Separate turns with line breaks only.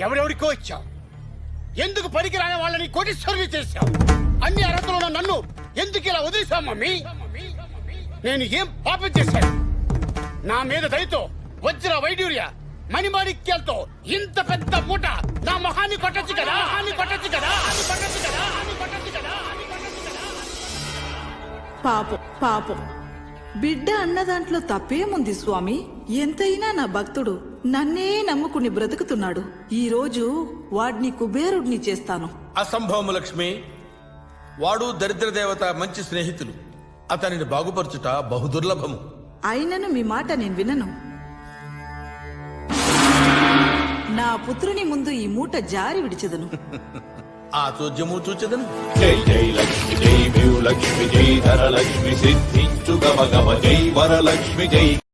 ఎవరెవరికో ఇచ్చావు? ఎందుకు పనికిరాని వాళ్ళని కోటీశ్వరుని చేశావు? అన్ని అర్హతలు ఉన్న నన్ను ఎందుకు ఇలా వదిలేశావు మమ్మీ? నేను ఏం పాపం చేశాను? నా మీద దయతో వజ్ర వైడ్యూర్య మణిమాణిక్యాలతో ఇంత పెద్ద మూట నా మొహాన్ని కొట్టచ్చు కదా? హాని కొట్టచ్చు కదా? కదా? కొట్టచ్చు కదా? హాని కొట్టచ్చు కదా?
పాపం పాపం. బిడ్డ అన్న దాంట్లో తప్పేముంది స్వామి? ఎంతైనా నా భక్తుడు నన్నే నమ్ముకుని బ్రతుకుతున్నాడు. ఈ రోజు వాడిని కుబేరుడిని చేస్తాను.
అసంభవము లక్ష్మి. వాడు దరిద్ర దేవత మంచి స్నేహితులు. అతనిని బాగుపరచుట బహుదుర్లభము
అయినను మీ మాట నేను వినను. నా పుత్రుని ముందు ఈ మూట జారి విడిచెదను.
ఆ చూచెదను.
జై జై లక్ష్మి జై భీవు లక్ష్మి జై ధరలక్ష్మి సిద్ధించు గమ గమ జై వరలక్ష్మి జై.